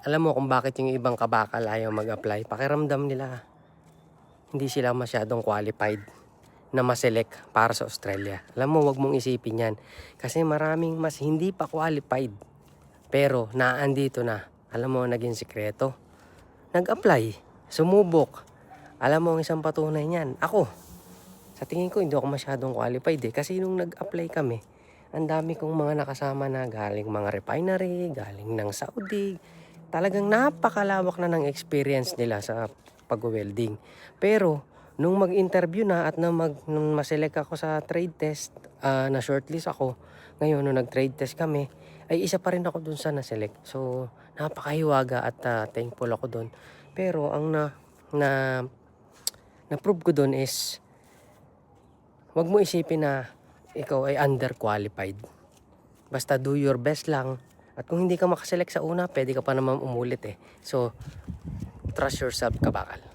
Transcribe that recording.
alam mo kung bakit yung ibang kabakal ayaw mag-apply. Pakiramdam nila, hindi sila masyadong qualified na maselect para sa Australia. Alam mo, wag mong isipin yan. Kasi maraming mas hindi pa qualified. Pero naandito na. Alam mo, naging sikreto. Nag-apply. Sumubok. Alam mo ang isang patunay niyan. Ako. Sa tingin ko, hindi ako masyadong qualified eh. Kasi nung nag-apply kami, ang dami kong mga nakasama na galing mga refinery, galing ng Saudi. Talagang napakalawak na ng experience nila sa pag-welding. Pero, nung mag-interview na at nung, mag, nung maselect ako sa trade test, ah, na shortlist ako, ngayon nung nag-trade test kami, ay isa pa rin ako dun sa na-select. So, napakahiwaga at ah, thankful ako dun. Pero, ang na, na, na-prove ko dun is, wag mo isipin na ikaw ay underqualified. Basta do your best lang. At kung hindi ka makaselect sa una, pwede ka pa naman umulit eh. So, trust yourself kabakal.